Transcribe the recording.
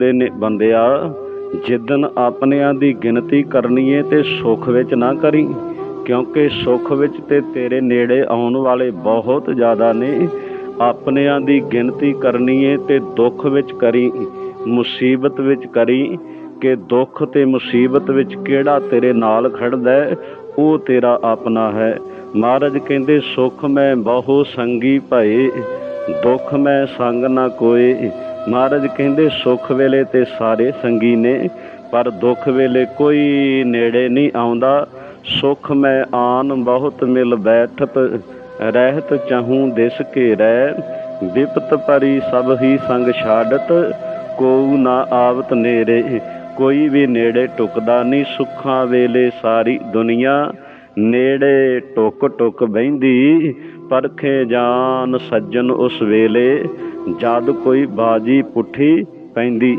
ਦੇ ਨੇ ਬੰਦਿਆ ਜਿੱਦਨ ਆਪਣਿਆਂ ਦੀ ਗਿਣਤੀ ਕਰਨੀ ਏ ਤੇ ਸੁੱਖ ਵਿੱਚ ਨਾ ਕਰੀ ਕਿਉਂਕਿ ਸੁੱਖ ਵਿੱਚ ਤੇ ਤੇਰੇ ਨੇੜੇ ਆਉਣ ਵਾਲੇ ਬਹੁਤ ਜ਼ਿਆਦਾ ਨੇ। ਆਪਣਿਆਂ ਦੀ ਗਿਣਤੀ ਕਰਨੀ ਏ ਤੇ ਦੁੱਖ ਵਿੱਚ ਕਰੀ ਮੁਸੀਬਤ ਵਿੱਚ ਕਰੀ ਕਿ ਦੁੱਖ ਤੇ ਮੁਸੀਬਤ ਵਿੱਚ ਕਿਹੜਾ ਤੇਰੇ ਨਾਲ ਖੜਦਾ ਹੈ, ਉਹ ਤੇਰਾ ਆਪਣਾ ਹੈ। ਮਹਾਰਾਜ ਕਹਿੰਦੇ ਸੁਖ ਮੈਂ ਬਹੁ ਸੰਗੀ ਭਏ ਦੁੱਖ ਮੈਂ ਸੰਗ ਨਾ ਕੋਏ ਮਹਾਰਾਜ ਕਹਿੰਦੇ, ਸੁਖ ਵੇਲੇ ਤੇ ਸਾਰੇ ਸੰਗੀ ਨੇ, ਪਰ ਦੁੱਖ ਵੇਲੇ ਕੋਈ ਨੇੜੇ ਨਹੀਂ ਆਉਂਦਾ। ਸੁਖ ਮੈਂ ਆਨ ਬਹੁਤ ਮਿਲ ਬੈਠਤ, ਰਹਿਤ ਚਾਹੂੰ ਦਿਸ ਕੇ ਰਹਿ। ਵਿਪਤ ਪਰੀ ਸਭ ਹੀ ਸੰਗ ਛਾੜਤ ਕੋਉ ਨਾ ਆਵਤ ਨੇੜੇ। ਕੋਈ ਵੀ ਨੇੜੇ ਟੁਕਦਾ ਨਹੀਂ, ਸੁੱਖਾਂ ਵੇਲੇ ਸਾਰੀ ਦੁਨੀਆ। ਨੇੜੇ ਟੁਕ ਟੁਕ ਬਹਿੰਦੀ, ਪਰਖੇ ਜਾਨ ਸੱਜਣ ਉਸ ਵੇਲੇ। ਜਦ ਕੋਈ ਬਾਜੀ ਪੁੱਠੀ ਪੈਂਦੀ